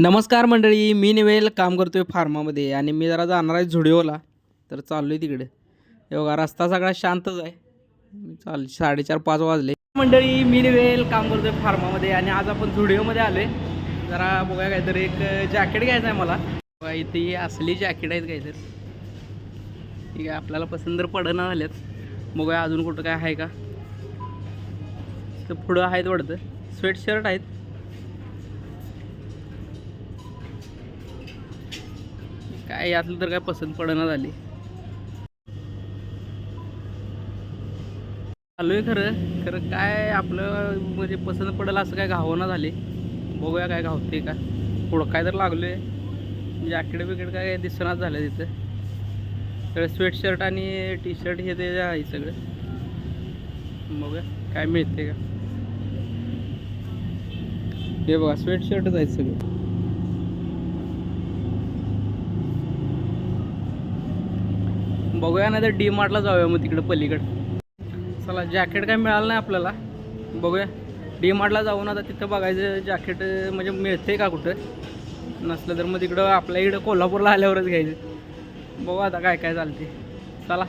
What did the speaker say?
नमस्कार मंडळी मी निवेल काम करतोय फार्मामध्ये आणि मी जरा जाणार आहे झुडिओला. तर चाललो आहे तिकडे एवढा रस्ता सगळा शांतच आहे. चाल साडेचार पाच वाजले. मंडळी मी निवेल काम करतोय फार्मामध्ये आणि आज आपण झुडिओमध्ये आलो आहे जरा बघूया काहीतरी एक जॅकेट घ्यायचं आहे मला. बघा इथे असली जॅकेट आहेत काहीतरी. ठीक आहे आपल्याला पसंत पडना झाल्यात. बघूया अजून कुठं काय आहे का. तर पुढं आहेत वाटतं. स्वेटशर्ट आहेत. काय यातलं तर काय पसंत पडना झाली चालू आहे खरं खरं काय आपलं म्हणजे पसंत पडेल असं काय घावना झाले. बघूया काय घावते का. पुढं काय तर लागलो आहे जॅकेट बिकेट काय दिसनाच झालं तिथं. तर स्वेटशर्ट आणि टी शर्ट हे ते आहे सगळं. बघूया काय मिळते का. हे बघा स्वेटशर्टच आहेत सगळं. बघूया ना तर डी मार्टला जाऊया मग तिकडं पलीकडं. चला जॅकेट काय मिळालं नाही आपल्याला. बघूया. डी मार्टला जाऊन आता तिथं बघायचं जॅकेट म्हणजे मिळते का कुठं? नसलं तर मग तिकडं आपल्या इकडं कोल्हापूरला आल्यावरच घ्यायचं. बघू आता काय काय चालते चला.